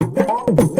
మనం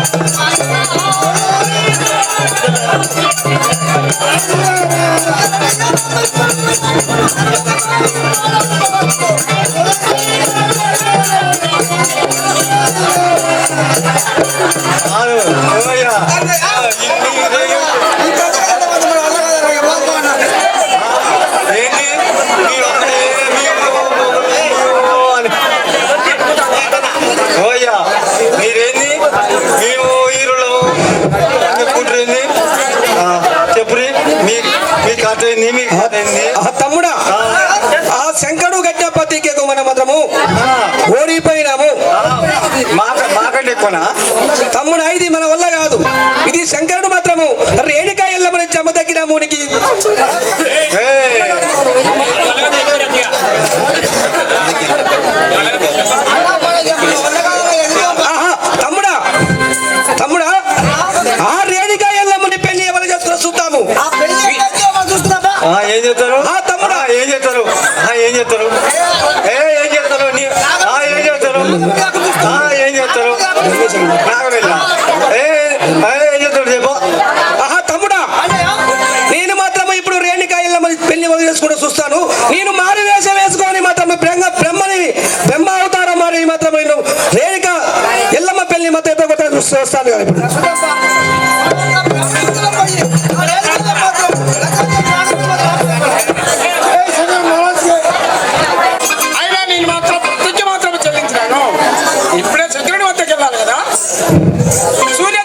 ఓయ్యా చెప్పురి మీ మీ కథ మీ తమ్ముడా ఆ. శంకరుడు గట్టిన పత్రికకు మనం మాత్రము. ఓడిపోయినాము. మాక మాకంటే ఎక్కువనా? తమ్ముడా ఇది మన వల్ల కాదు. ఇది శంకరుడు మాత్రము. రేణుకా ఎల్లమని చెమ్మ తగ్గిన మూనికి. ఏం చేస్తారు? ఏ ఏం చేస్తారు? ఆ, ఏం చేస్తారు? ఏం చేస్తారు? ఏ ఏం చెప్తారు చెప్పు. ఆహా తమ్ముడా నేను మాత్రం ఇప్పుడు రేణికాయల పెళ్ళి వదిలేసుకుంటూ చూస్తాను. నేను మారి వేషం వేసుకొని మాత్రం బ్రహ్మ బ్రహ్మని బ్రహ్మ అవతారం మారి మాత్రం నేను రేణుక ఎల్లమ్మ పెళ్ళి మాత్రం ఎప్పుడు కొట్టగా చూస్తూ వస్తాను కదా ఇప్పుడు. ఇప్పుడే చంద్రుడి వద్దకు వెళ్ళాలి కదా? సూర్య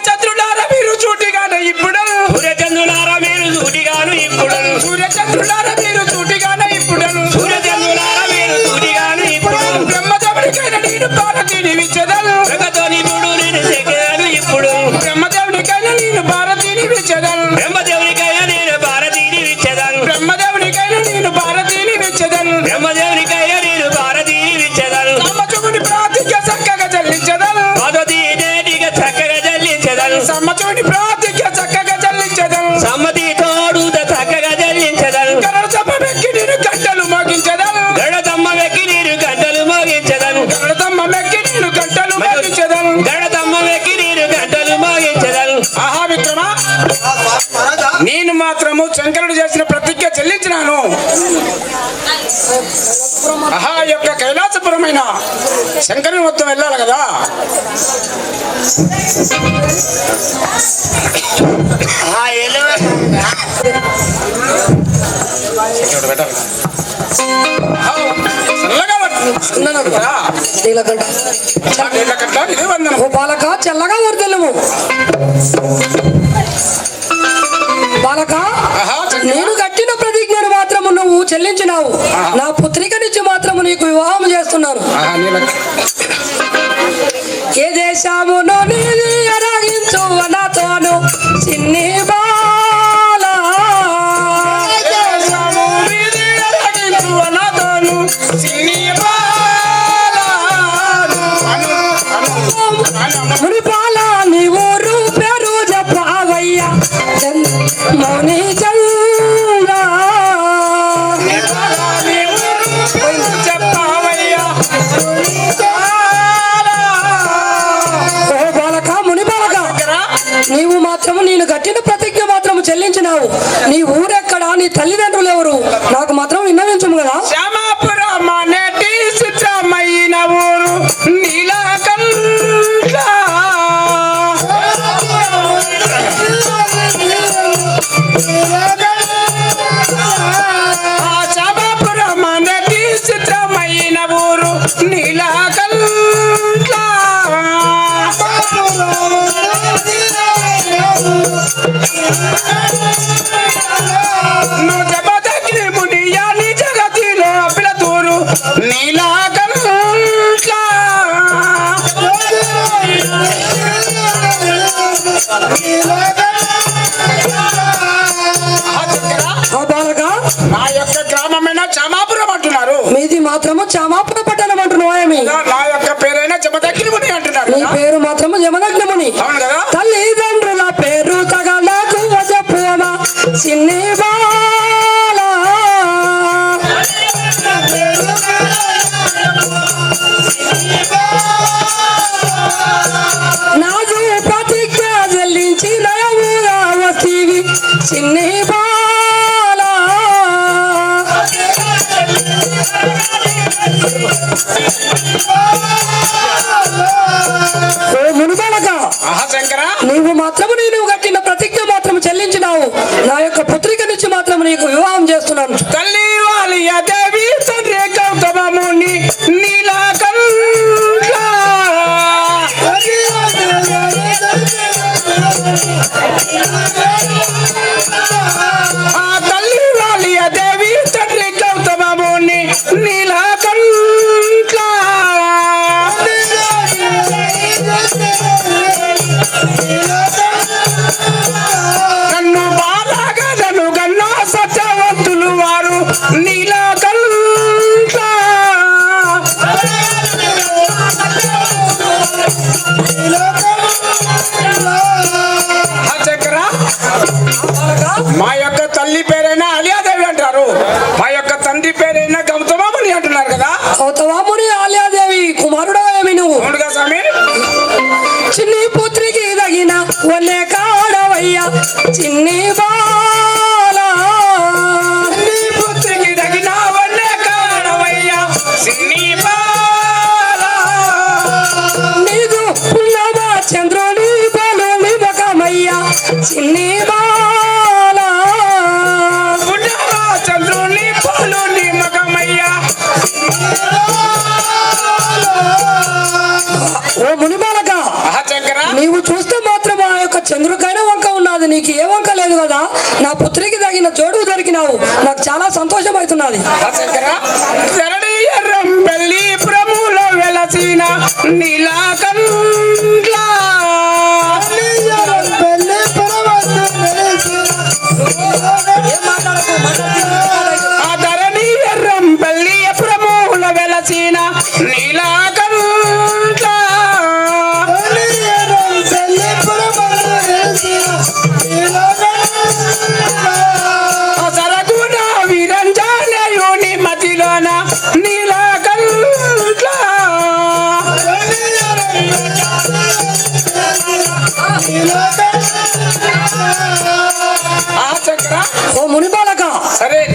ప్రాతిజ్ఞ చక్కగా చెల్లించేదను సమ్మతి తోడుత చక్కగా చెల్లించేదాను కరణ సభ వెక్కి నేను గంటలు మోగించేదను గడతమ్మ వెక్కి నేను గంటలు మోగించేదాను గణతమ్మ మెక్కి నేను గంటలు మోగించేదను గడతమ్మ వెక్కి నేను గంటలు మోగించేదాను ఆహా విక్రమా. నేను మాత్రము శంకరుడు చేసిన ప్రతిజ్ఞ చెల్లించినాను. ఆహా యొక్క కైలాసపురమైన శంకరుని మొత్తం వెళ్ళాలి కదా. ఓ బాలక చల్లగా వర్దలము. చెల్లించినావు. నా పుత్రికనిచ్చి మాత్రము నీకు వివాహం చేస్తున్నాను. ఏ దేశమును నీది ఎరగించు నాతోను చిన్ని బాల. మునిపాల నీ చెల్లించినావు. నీ ఊరెక్కడా? నీ తల్లిదండ్రులు ఎవరు? నాకు మాత్రం విన్నవించము కదా? మాత్రము క్షమాపణ పట్టణం అంటున్నాయమే నా యొక్క పేరైనా జమదగ్నిముని అంటున్నాడు నీ పేరు మాత్రము జమదగ్నిముని అవును కదా? తల్లిదండ్రుల పేరు తగలకు ప్రేమ చిన్ని ఒలే కాడవయ్యా చిన్ని బా నా పుత్రికి తగిన జోడు దొరికినావు. నాకు చాలా సంతోషం అవుతున్నది నీలా నీలాకండ్ల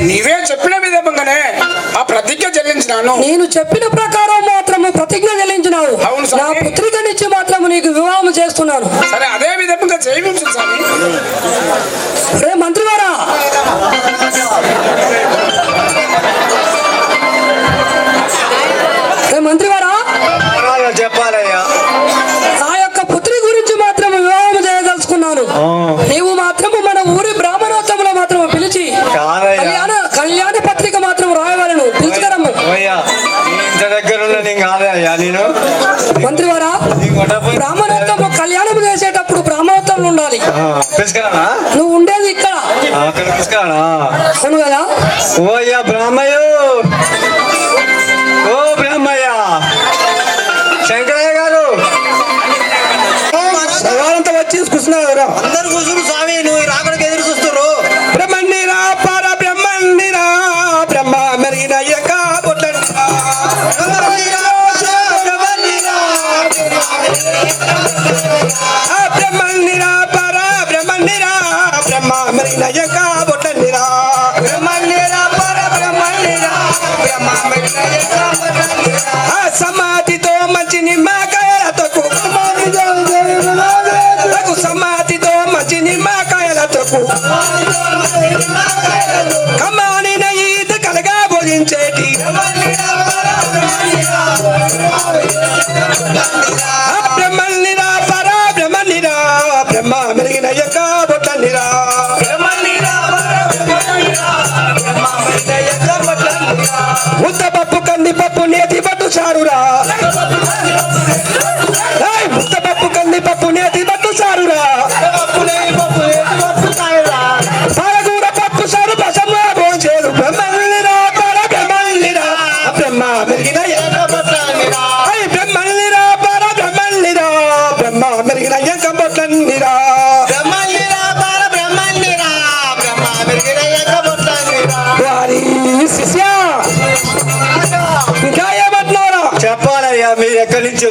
నీవే చెప్పిన విధంగానే ఆ ప్రతిజ్ఞ చెల్లించినాను. నేను చెప్పిన ప్రకారం మాత్రము ప్రతిజ్ఞ చెల్లించినావు. అవును నా పుత్రిక నుంచి మాత్రము నీకు వివాహం చేస్తున్నాను. సరే అదే విధంగా చేయించు సరే మంత్రి గారా నువ్వు ఉండేది ఇక్కడ. అక్కడ పిసుకరానా అవును ఓయ్యా బ్రాహ్మయ్య! ఓ బ్రాహ్మయ్య! శంకరయ్య గారు! సగాలంతా వచ్చి చూసుకున్నావు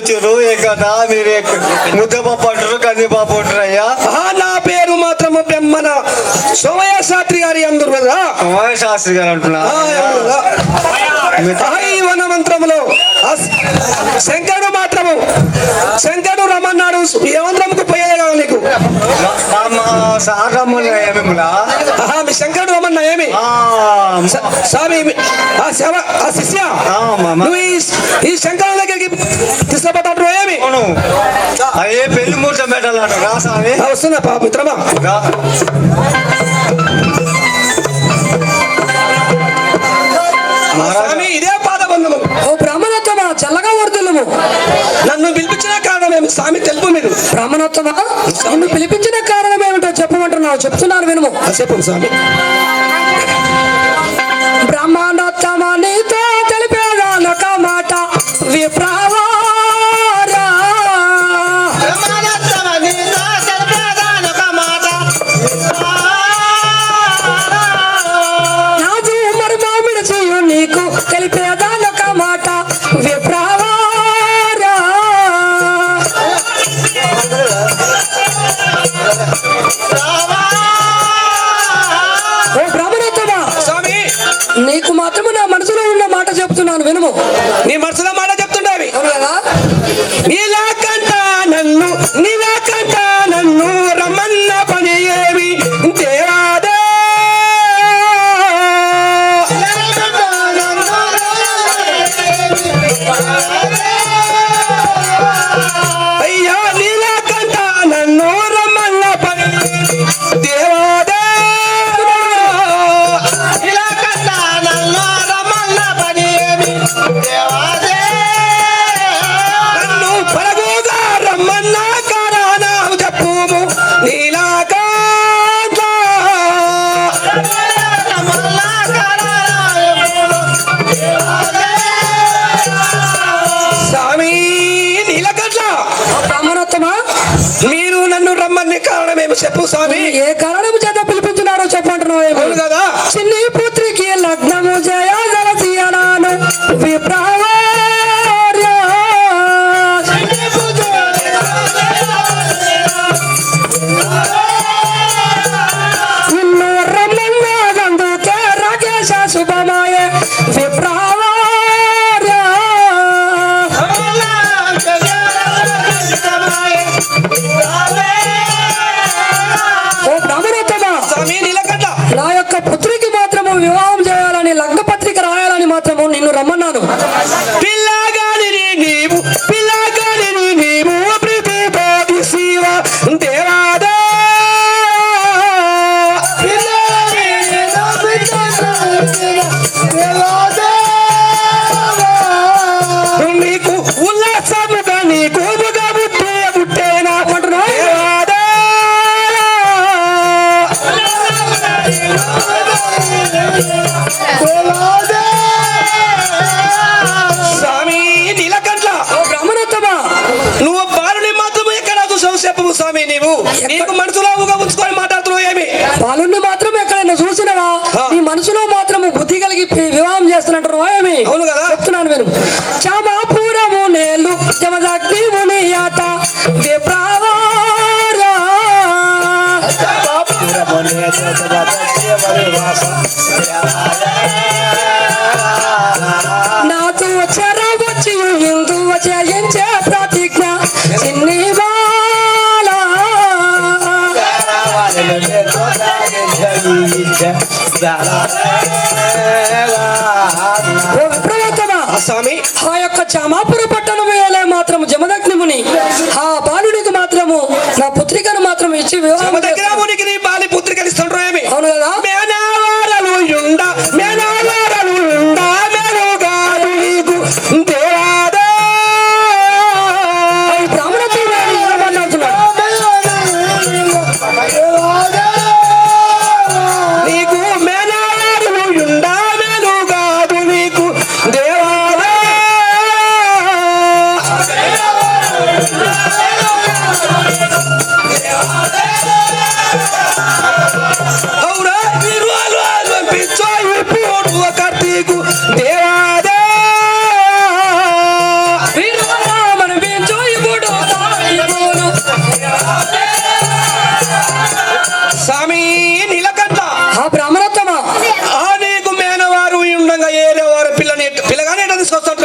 ఎక్కడి నుంచి వచ్చారు ఎక్కడ మీరు ముద్దపప్పు అంటారు కందిపప్పు అంటారు అయ్యా. నా పేరు మాత్రము బ్రహ్మన సోమయ్య శాస్త్రి గారి అందరు కదా? కుమార శాస్త్రి గారు అంటున్నా వన మంత్రములో శంకరుడు మాత్రము శంకరుడు రమన్నాడు ఏ మంత్రముకు పోయేదే కదా నీకు. శంకరుడు ఏమి? స- స్వామి మీ- ఆ శవ ఆ శిష్య. ఆ, మామ. నువ్వు ఈ శంకరుడు దగ్గరికి తీసుకుపోతాడు ఏమి? అయ్యే పెళ్ళి పెట్టాలంట? ఆ, వస్తున్నా పా మిత్రమా. స్వామి ఇదే పాదబంధము. ఓ బ్రాహ్మణోత్తమ చల్లగా వర్ధులము నన్ను పిలిపించిన కారణమేమి స్వామి తెలుపు మీరు. బ్రాహ్మణోత్తమ నిన్ను పిలిపించిన కారణం ఏమిటో చెప్పమంటున్నావు? చెప్తున్నాను వినుము. ఆ, చెప్పండి స్వామి. మాట చెప్తున్నాను వినుము. నీ మనసులో చెప్పు స్వామి. ఏ కారణం చేత పిలిపించినారో చెప్పంటున్నావు కదా. చిన్ని పుత్రికి లగ్నము జయాదరసియనాను విప్రవార్య విను చామాపురము నేలు జమదగ్ని ముని ఆట విప్రవారా నాతో చెర వచ్చి ఇందు చేయించే ప్రతిజ్ఞ చిన్ని బాలా. స్వామి. ఆ యొక్క చామాపుర పట్టణం వేలే మాత్రం జమదగ్నిముని ఆ బాలునికి మాత్రము నా పుత్రికను మాత్రం ఇచ్చి వివాహం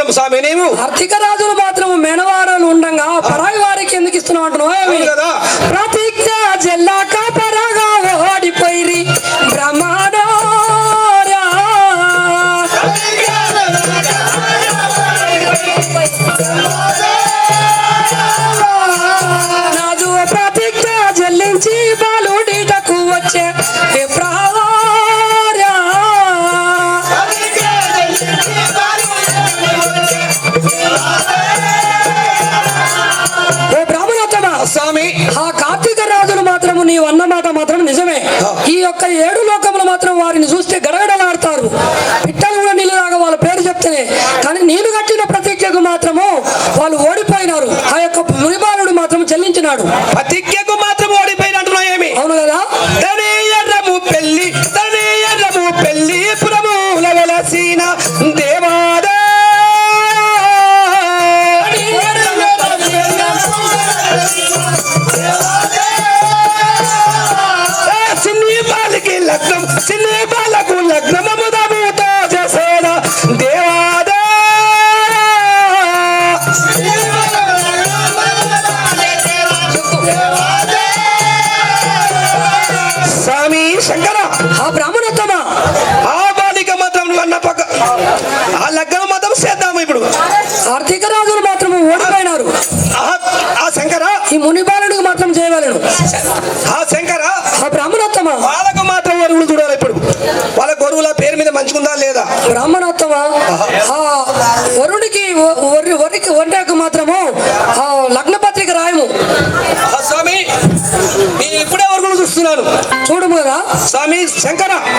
ఎట్లా తీసుకొస్తుంటాం స్వామి నీవు ఆర్థిక వారిని చూస్తే గడగడలాడతారు. పిట్టలు కూడా నీళ్ళు వాళ్ళ పేరు చెప్తేనే. కానీ నీళ్ళు కట్టిన ప్రతిజ్ఞకు మాత్రము వాళ్ళు ఓడిపోయినారు. ఆ యొక్క మునిబాలుడు మాత్రం చెల్లించినాడు. ప్రతిజ్ఞకు మాత్రం ఓడిపోయిన అంటున్నావు ఏమి? అవును కదా? పెళ్ళి పురముల వెలసిన దేవాదా. ఏ మునిబాలుడికి మాత్రం చేయవలను ఆ శంకర ఆ బ్రాహ్మణోత్తమ. వాళ్ళకు మాత్రం వరువులు చూడాలి ఇప్పుడు. వాళ్ళ గొరువుల పేరు మీద మంచుకుందా లేదా? బ్రాహ్మణోత్తమ ఆ వరుడికి వరికి వంటకు మాత్రము ఆ లగ్న పత్రిక రాయము. ఆ స్వామి నేను ఇప్పుడే వరుగులు చూస్తున్నాను. చూడము కదా స్వామి శంకర.